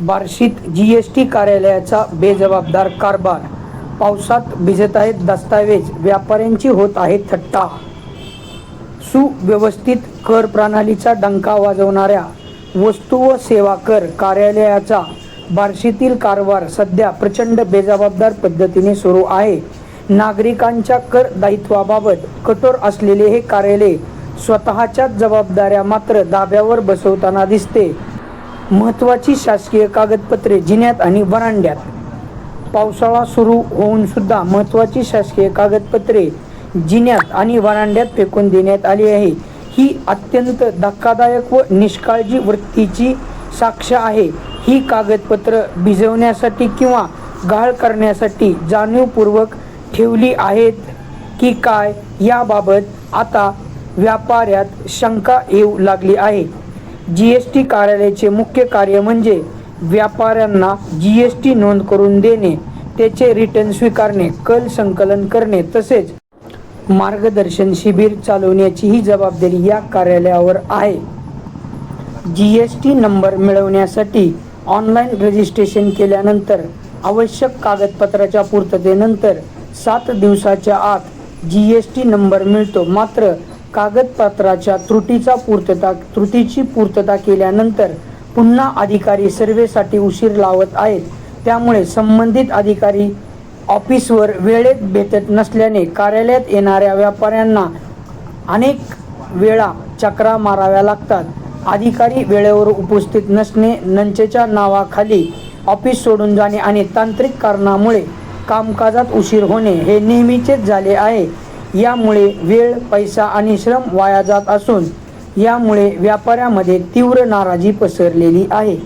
बार्शीत जी S T कार्यालयाचा बेजबाबदार कारभार. पावसात भिजत आहेत दस्तावेज. व्यापाऱ्यांची होत आहे थट्टा. सुव्यवस्थित कर प्रणालीचा डंका वाजवणाऱ्या वस्तू व सेवा कर कार्यालयाचा बार्शीतील कारभार सध्या प्रचंड बेजबाबदार पद्धतीने सुरू आहे. नागरिकांच्या कर दायित्वाबाबत कठोर असलेले हे कार्यालय स्वतःच्याच जबाबदाऱ्या मात्र दाब्यावर बसवताना दिसते. महत्त्वाची शासकीय कागदपत्रे जिन्यात आणि वरांड्यात. पावसाळा सुरू होऊन सुद्धा महत्त्वाची शासकीय कागदपत्रे जिन्यात आणि वरांड्यात फेकून देण्यात आली आहे. ही अत्यंत धक्कादायक व निष्काळजी वृत्तीची साक्ष आहे. ही कागदपत्र भिजवण्यासाठी किंवा गाळ करण्यासाठी जाणीवपूर्वक ठेवली आहेत की काय याबाबत आता व्यापाऱ्यात शंका येऊ लागली आहे. जी एस टी कार्यालयाचे मुख्य कार्य म्हणजे व्यापाऱ्यांना जी एस टी नोंद करून देणे त्याचे रिटर्न स्वीकारणे कल संकलन करणे तसेच मार्गदर्शन शिबिर चालवण्याची ही जबाबदारी या कार्यालयावर आहे. जी एस टी नंबर मिळवण्यासाठी ऑनलाईन रजिस्ट्रेशन केल्यानंतर आवश्यक कागदपत्राच्या पूर्ततेनंतर सात दिवसाच्या आत जी एस टी नंबर मिळतो. मात्र कागदपत्राच्या त्रुटीचा पूर्तता त्रुटीची पूर्तता केल्यानंतर पुन्हा अधिकारी सर्वेसाठी उशीर लावत आहेत. त्यामुळे संबंधित अधिकारी ऑफिसवर वेळेत भेटत नसल्याने कार्यालयात येणाऱ्या व्यापाऱ्यांना अनेक वेळा चक्रा माराव्या लागतात. अधिकारी वेळेवर उपस्थित नसणे नंचेच्या नावाखाली ऑफिस सोडून जाणे आणि तांत्रिक कारणामुळे कामकाजात उशीर होणे हे नेहमीचेच झाले आहे. यामुळे वेळ पैसा आणि श्रम वाया जात असून यामुळे व्यापाऱ्यामध्ये तीव्र नाराजी पसरलेली आहे.